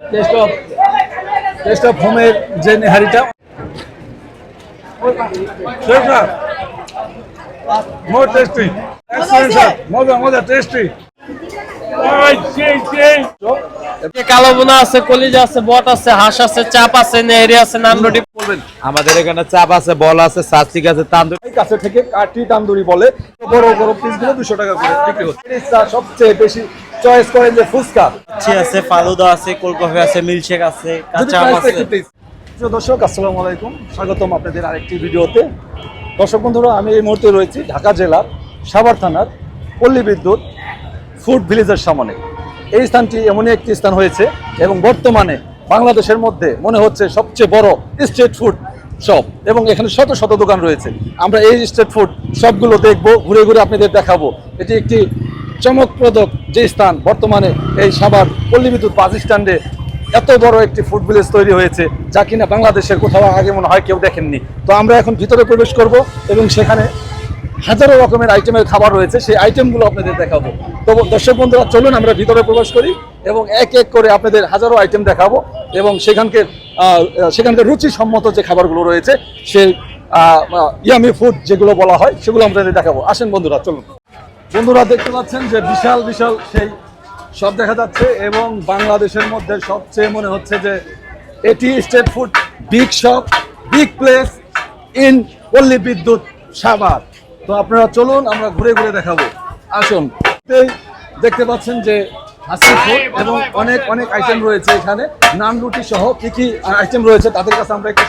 Test of test of হোমের যে নেহারিটা মোর টেস্টি এক্সেলেন্ট স্যার মজা মজা টেস্টি কালো বোনা আছে কলিজা আছে বট আছে হাঁস আছে চাপ আছে নেহরি আছে নানরুটি বলবেন। আমাদের এখানে চাপ আছে বল আছে সাস্তিক আছে তান্দুরি। এই কাছে থেকে কাঠি তান্দুরি বলে বড় বড় পিসগুলো দুশো টাকা করে বিক্রি হচ্ছে। সবচেয়ে বেশি চয়েস করেন যে ফুচকা। লচ্ছি আছে ফালুদা আছে কোল্ড আছে মিল্কশেক আছে কাঁচা আম আছে। প্রিয় দর্শক আসসালামু আলাইকুম। স্বাগতম আপনাদের আরেকটি ভিডিওতে। দর্শক বন্ধুরা আমি এই মুহূর্তে রয়েছি ঢাকা জেলার সাভার থানার পল্লী বিদ্যুৎ ফুড ভিলেজের সামনে। এই স্থানটি এমনই একটি স্থান হয়েছে এবং বর্তমানে বাংলাদেশের মধ্যে মনে হচ্ছে সবচেয়ে বড় স্ট্রিট ফুড শপ এবং এখানে শত শত দোকান রয়েছে। আমরা এই স্ট্রিট ফুড শপগুলো দেখব, ঘুরে ঘুরে আপনাদের দেখাবো। এটি একটি চমকপ্রদক যে স্থান, বর্তমানে এই সাবার পল্লী বিদ্যুৎ বাস স্ট্যান্ডে এত বড় একটি ফুড ভিলেজ তৈরি হয়েছে, যা কিনা বাংলাদেশের কোথাও আগে মনে হয় কেউ দেখেননি। তো আমরা এখন ভিতরে প্রবেশ করব এবং সেখানে হাজারো রকমের আইটেমের খাবার রয়েছে, সেই আইটেমগুলো আপনাদের দেখাবো। তো দর্শক বন্ধুরা, চলুন আমরা ভিতরে প্রবেশ করি এবং এক এক করে আপনাদের হাজারো আইটেম দেখাবো এবং সেখানকে সেখানকার সেখানকার রুচিসম্মত যে খাবারগুলো রয়েছে, সেই ইয়ামি ফুড যেগুলো বলা হয়, সেগুলো আপনাদের দেখাবো। আসেন বন্ধুরা, চলুন। বন্ধুরা, দেখতে পাচ্ছেন যে বিশাল বিশাল সেই সব দেখা যাচ্ছে এবং বাংলাদেশের মধ্যে সবচেয়ে মনে হচ্ছে যে এটি state food, big shop, big place in Palli Bidyut Savar. তো আপনারা চলুন আমরা ঘুরে ঘুরে দেখাবো। আসুন। দেখতে পাচ্ছেন যে হাসি ফুড এবং অনেক অনেক আইটেম রয়েছে এখানে। নান রুটি সহ কি কি আইটেম রয়েছে তাদের কাছে আমরা একটু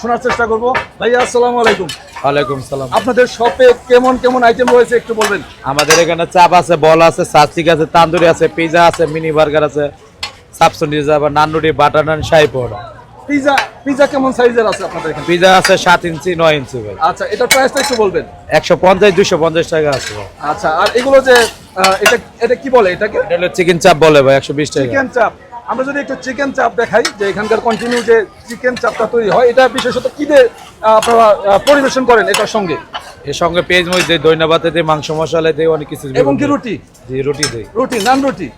শোনার চেষ্টা করব। ভাইয়া আসসালামু আলাইকুম। ওয়ালাইকুম সালাম। আপনাদের শপে কেমন কেমন আইটেম রয়েছে একটু বলবেন? আমাদের এখানে চাপ আছে বল আছে সাস্তিক আছে তান্দুরি আছে পিজা আছে মিনি বার্গার আছে সাপসন্ডিজ আবার নানরুটি বাটার নান শাহি পড়া পিজা পিজা কেমন সাইজের আছে আপনাদের এখানে? পিজা আছে সাত ইঞ্চি নয় ইঞ্চি ভাই। আচ্ছা এটা প্রাইসটা একটু বলবেন। একশো পঞ্চাশ দুশো পঞ্চাশ টাকা আছে আচ্ছা আর এগুলো যে এটা এটা কি বলে এটাকে? এটা হলো চিকেন চাপ বলে ভাই একশো বিশ টাকা। চিকেন চাপ আমরা যদি একটু চিকেন চাপ দেখাই যে এখানকার কন্টিনিউ যে চিকেন চাপটা তৈরি হয় এটা বিশেষত কি দিয়ে আপনারা পরিবেশন করেন এটার সঙ্গে? এর সঙ্গে পেঁয়াজ মরিচ দইনা বাতে দিই মাংস মশলা দিই অনেক কিছু এবং কি রুটি? জি রুটি দিই রুটি নান রুটি?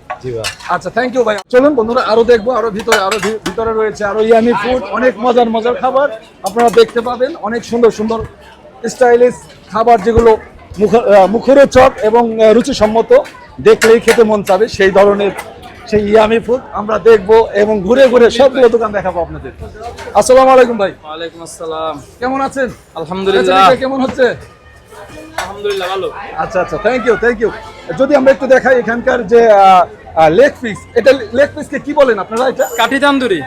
আচ্ছা থ্যাংক ইউ ভাই। চলুন বন্ধুরা আরও দেখব আরও ভিতরে আরও ভিতরে রয়েছে আরও ইয়ামি ফুড অনেক মজার মজার খাবার। আপনারা দেখতে পাবেন অনেক সুন্দর সুন্দর স্টাইলিশ খাবার যেগুলো মুখ মুখরোচক এবং রুচিসম্মত। দেখলেই খেতে মন চাবে সেই ধরনের সেই ইয়ামি ফুড আমরা দেখব এবং ঘুরে ঘুরে সবগুলো দোকান দেখাবো আপনাদের। আসসালামু আলাইকুম ভাই। ওয়ালাইকুম আসসালাম। কেমন আছেন? আলহামদুলিল্লাহ। কেমন হচ্ছে? আলহামদুলিল্লাহ ভালো। আচ্ছা আচ্ছা থ্যাংক ইউ থ্যাংক ইউ যদি আমরা একটু দেখাই এখানকার যে লেগ পিস এটা লেগ পিসকে কি বলেন আপনারা এটা? কাঠি তান্দুরি।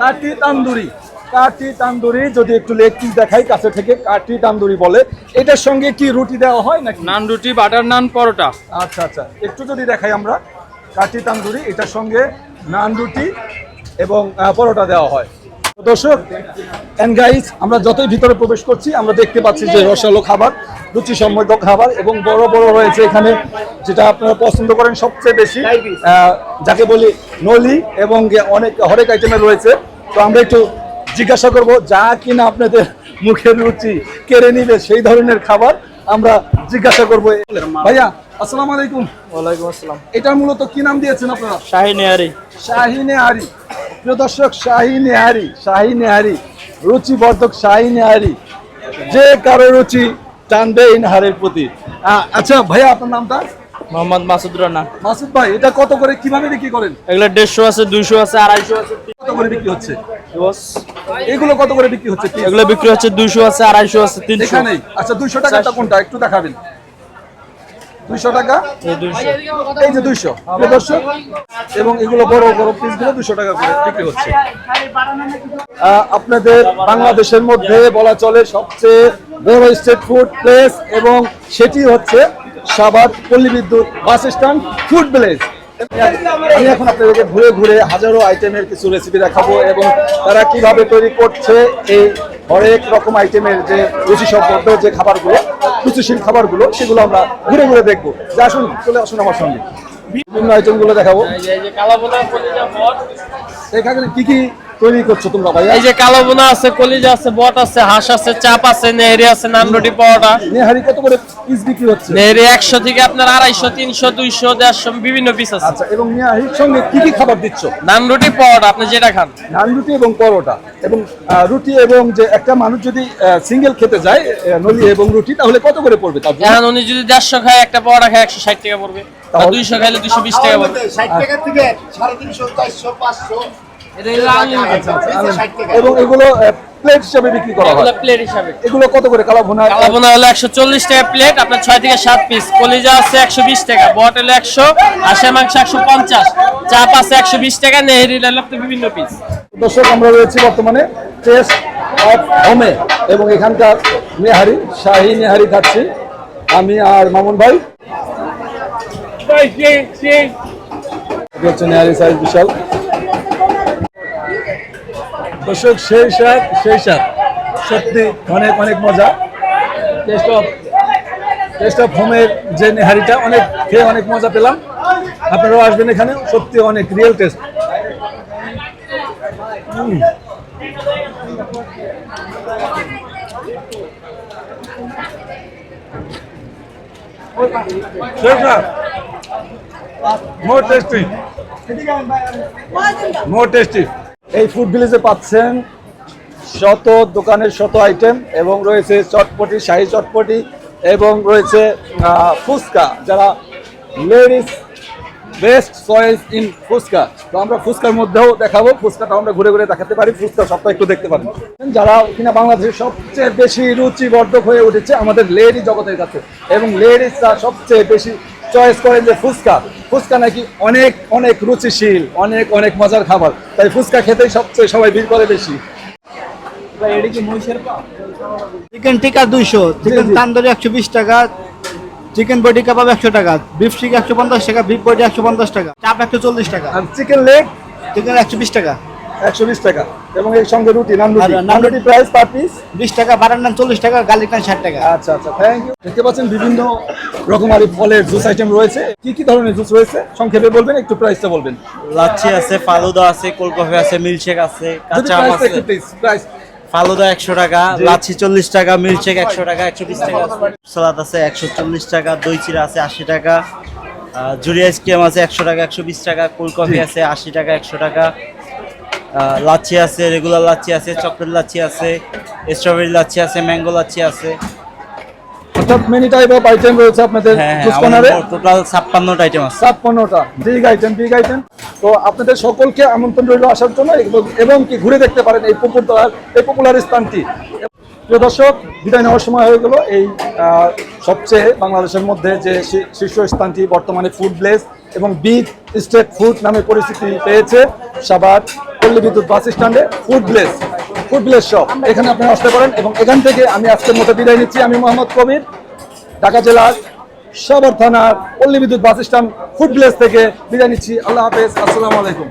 কাটি তান্দুরি। কাটি তান্দুরি যদি একটু লেগ পিস দেখাই কাছে থেকে কাটি তান্দুরি বলে। এটার সঙ্গে কি রুটি দেওয়া হয় নাকি? নান রুটি বাটার নান পরোটা। আচ্ছা আচ্ছা। একটু যদি দেখাই আমরা। কাটি তান্দুরি এটার সঙ্গে নান রুটি এবং পরোটা দেওয়া হয়। দর্শক অ্যান্ড গাইস আমরা যতই ভিতরে প্রবেশ করছি আমরা দেখতে পাচ্ছি যে রসালো খাবার। রুচিসম্মত খাবার এবং বড় বড় রয়েছে এখানে যেটা আপনারা পছন্দ করেন সবচেয়ে বেশি। যাকে বলি নলি এবং অনেক হরেক আইটেমের রয়েছে। তো আমরা একটু জিজ্ঞাসা করব যা কিনা আপনাদের মুখের রুচি কেড়ে নিবে সেই ধরনের খাবার আমরা জিজ্ঞাসা করব। ভাইয়া আসসালামু আলাইকুম। ওয়ালাইকুম আসসালাম। এটার মূলত কি নাম দিয়েছেন আপনারা? শাহি নেহারি। শাহি নেহারি। প্রিয় দর্শক শাহি নেহারি শাহি নেহারি রুচিবর্ধক শাহি নেহারি। যে কারও রুচি টানবে এই নেহারের প্রতি আচ্ছা ভাইয়া আপনার নামটা? মোহাম্মদ মাসুদ রানা। মাসুদ ভাই এটা কত করে কীভাবে বিক্রি করেন? এগুলো দেড়শো আছে দুইশো আছে আড়াইশো আছে। কত করে বিক্রি হচ্ছে? এগুলো কত করে বিক্রি হচ্ছে? এগুলো বিক্রি হচ্ছে দুইশো আছে আড়াইশো আছে তিনশো। আচ্ছা দুইশো টাকাটা কোনটা? একটু দেখাবেন। দুইশো টাকা? এই দুইশো। এই যে দুইশো। দর্শক এবং এগুলো বড় বড় পিসগুলো দুশো টাকা করে বিক্রি হচ্ছে। আপনাদের বাংলাদেশের মধ্যে বলা চলে সবচেয়ে বড় স্ট্রিট ফুড প্লেস এবং সেটি হচ্ছে সাভার পল্লী বিদ্যুৎ বাস স্ট্যান্ড ফুড প্লেস আমি এখন আপনাদেরকে ঘুরে ঘুরে হাজারো আইটেমের কিছু রেসিপি দেখাবো এবং তারা কীভাবে তৈরি করছে এই হরেক রকম আইটেমের যে রুচি সম্পর্ক যে খাবারগুলো রুচিশীল খাবারগুলো সেগুলো আমরা ঘুরে ঘুরে দেখব। যে আসুন চলে আসুন আমার সঙ্গে। বিভিন্ন আইটেমগুলো দেখাবো। এখানে কি কি তৈরি করছ তোমরা ভাই? এই যে কালো বোনা আছে কলিজা আছে বট আছে হাঁস আছে চাপ আছে নেহেরি আছে নানরুটি পাওয়াটা নেহারি কত করে পিস বিক্রি হচ্ছে? নেহারি 100 থেকে আপনার আড়াইশো তিনশো দুইশো দেড়শো বিভিন্ন পিস আছে। আচ্ছা এবং নেহারির সঙ্গে কি কি খাবার দিচ্ছ? নানরুটি পাওয়াটা আপনি যেটা খান। নানরুটি এবং পরোটা। এবং রুটি এবং যে একটা মানুষ যদি সিঙ্গেল খেতে যায় নলি এবং রুটি তাহলে কত করে পড়বে তার এখন উনি যদি 150 খায় একটা পাওয়াটা খায় 160 টাকা পড়বে। 200 খাইলে 220 টাকা পড়বে। আচ্ছা। 60 টাকা থেকে 350 400 500 এবং এগুলো প্লেট হিসেবে বিক্রি করা হয়? প্লেট হিসাবে। এগুলো কত করে? কালা ভুনা? কালাবোনা হলো একশো চল্লিশ টাকা প্লেট আপনার ছয় থেকে সাত পিস কলিজা আছে একশো বিশ টাকা বট হলো একশো হাঁসের মাংস একশো পঞ্চাশ চাপ আছে একশো বিশ টাকা নেহেরি হলো আপনার বিভিন্ন পিস দর্শক আমরা রয়েছি বর্তমানে টেস্ট অফ হোমে এবং এখানকার নেহারি শাহী নেহারি খাচ্ছি। আমি আর মামুন ভাই। নেহারি সাইজ বিশাল। দর্শক, সেই স্বাদ সেই স্বাদ। সত্যি অনেক অনেক মজা। টেস্ট অফ টেস্ট অফ হোমের যে নেহারিটা, অনেক খেয়ে অনেক মজা পেলাম। আপনারাও আসবেন এখানে, সত্যি অনেক real taste more tasty more tasty এই ফুড ভিলেজে পাচ্ছেন শত দোকানের শত আইটেম এবং রয়েছে চটপটি, শাহী চটপটি এবং রয়েছে ফুচকা। যারা ladies best choice in fuchka, তো আমরা ফুচকার মধ্যেও দেখাবো। ফুচকাটা আমরা ঘুরে ঘুরে দেখাতে পারি। ফুচকা সবটা একটু দেখতে পারি যারা কিনা বাংলাদেশের সবচেয়ে বেশি রুচিবর্ধক হয়ে উঠেছে আমাদের লেডি জগতের কাছে এবং লেডিসরা সবচেয়ে বেশি চয়েস করেন যে ফুচকা। ফুচকা নাকি অনেক অনেক রুচিশীল অনেক অনেক মজার খাবার। তাই ফুচকা খেতেই সবচেয়ে সবাই ভিড় করে বেশি। চিকেন টিকা দুইশো চিকেন। তান্দুরি একশো বিশ টাকা চিকেন বডি কাবাব একশো টাকা বিফ স্টিক একশো পঞ্চাশ টাকা বিফ বডি একশো পঞ্চাশ টাকা চাপ একশো চল্লিশ টাকা। আর চিকেন লেগ চিকেন একশো বিশ টাকা। একশো বিশ টাকা। এবং এর সঙ্গে রুটি নান রুটি। নান রুটি প্রাইস পার পিস বিশ টাকা বারার নান চল্লিশ টাকা গার্লিক নান ষাট টাকা। আচ্ছা আচ্ছা থ্যাংক ইউ দেখতে পাচ্ছেন বিভিন্ন রকমারি ফলের জুস আইটেম রয়েছে। কি কি ধরনের জুস রয়েছে? সংক্ষেপে বলবেন একটু প্রাইসটা বলবেন। লাচ্ছি আছে ফালুদা আছে কোল্ড কফি আছে মিল্কশেক আছে কাঁচা আম আছে। প্রাইস ফালুদা একশো টাকা। লাচ্ছি চল্লিশ টাকা মিল্কশেক একশো টাকা একশো বিশ টাকা সালাদ আছে একশো চল্লিশ টাকা দই চিরা আছে আশি টাকা জুড়ি আইসক্রিম আছে একশো টাকা একশো বিশ টাকা কোল্ড কফি আছে আশি টাকা একশো টাকা লাচ্ছি আছে রেগুলার লাচ্ছি আছে চকলেট লাচ্ছি আছে স্ট্রবেরি লাচ্ছি আছে ম্যাঙ্গো লাচ্ছি আছে। অর্থাৎ মেনি টাইপ অফ আইটেম রয়েছে আপনাদের জুস কর্নারে টোটাল ছাপ্পান্নটা আইটেম আছে। ছাপ্পান্নটা। বিগ আইটেম বিগ আইটেম তো আপনাদের সকলকে আমন্ত্রণ রইল আসার জন্য এবং- কি ঘুরে দেখতে পারেন এই পপুলার এই পপুলার স্থানটি। প্রিয় দর্শক বিদায় নেওয়ার সময় হয়ে গেল। এই সবচেয়ে বাংলাদেশের মধ্যে যে শী- শীর্ষ স্থানটি বর্তমানে ফুড প্লেস এবং বিগ স্টেট ফুড নামে পরিচিতি পেয়েছে সাবাদ পল্লী বিদ্যুৎ বাস স্ট্যান্ডে ফুড প্লেস ফুড শপ। এখানে আপনারা আসতে পারেন এবং এখান থেকে আমি আজকের মতো বিদায় নিচ্ছি। আমি মোহাম্মদ কবির, ঢাকা জেলার সাভার থানার পল্লী বিদ্যুৎ বাস স্ট্যান্ড ফুড থেকে বিদায় নিচ্ছি। আল্লাহ হাফেজ। আসসালাম আলাইকুম।